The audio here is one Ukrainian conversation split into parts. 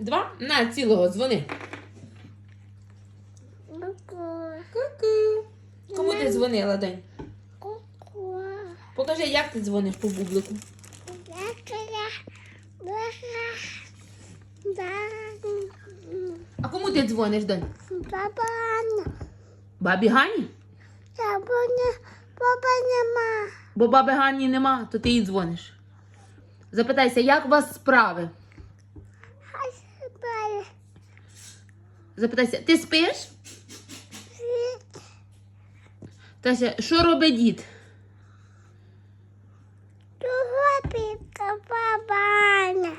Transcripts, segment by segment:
Два? На, цілого, дзвони. Ку-ку. Кому ти дзвонила, Дань? Покажи, як ти дзвониш по бублику. А кому ти дзвониш, Дань? Баба Бабі Гані? баба не, баба нема. Бо баби Гані нема, то ти їй дзвониш. Запитайся, як у вас справи? Хай себе Запитайся, ти спиш? світ. Тася, що робить дід? Того піка баба Аня.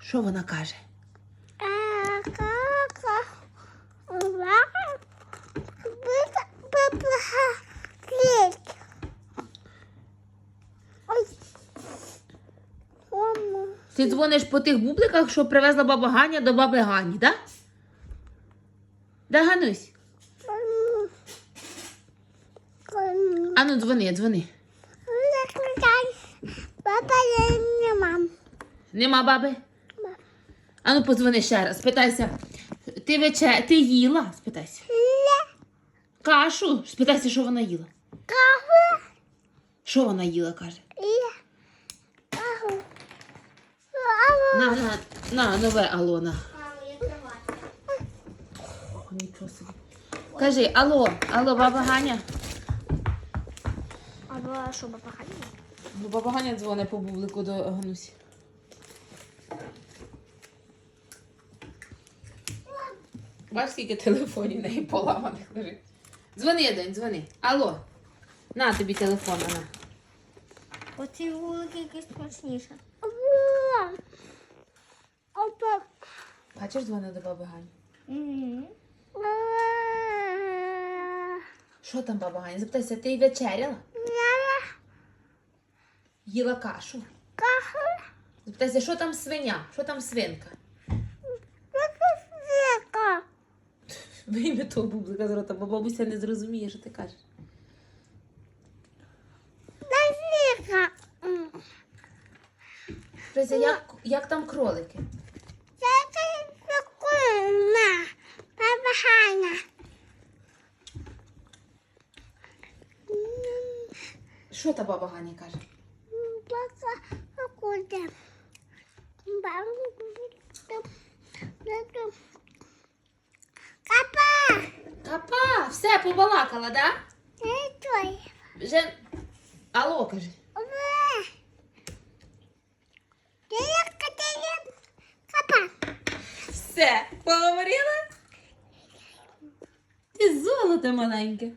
Що вона каже? А кака. Баба. Баба. Баба. Світ. Ой. Мама. Ти дзвониш по тих бубликах, що привезла баба Ганя до баби Гані, так? Да, Ганусь? Ану, дзвони, дзвони. Баба нема. Нема баби? Ану, подзвони ще раз. Спитайся. Ти вече... ти їла? Спитайся. Ле. Кашу? Спитайся, що вона їла. Каху. Що вона їла, каже. На, на, на, нове Алона. О, Нічого собі. Кажи, алло, алло, баба Ганя. Або що баба Ганя? Ну, баба Ганя дзвонить по бублику до Ганусі. Бачиш, скільки телефонів неї поламаних лежить. Дзвони, день, дзвони. Алло. На тобі телефон, на. Оці вулики якісь смачніше. Бачиш, дзвонить до баби Гані. Угу. Що там, баба Ганя? Запитайся, ти вечеряла? Їла кашу. Каху. Запитайся, що там свиня? Що там свинка? Века. Вийми того бублика з рота, бо бабуся не зрозуміє, що ти кажеш. Запитайся, як, як там кролики? Баба Що та баба Ганя каже? Капа. Капа, все, побалакала, да? Вже. Алло, директор. Все, поговорила? Ти золото маленьке.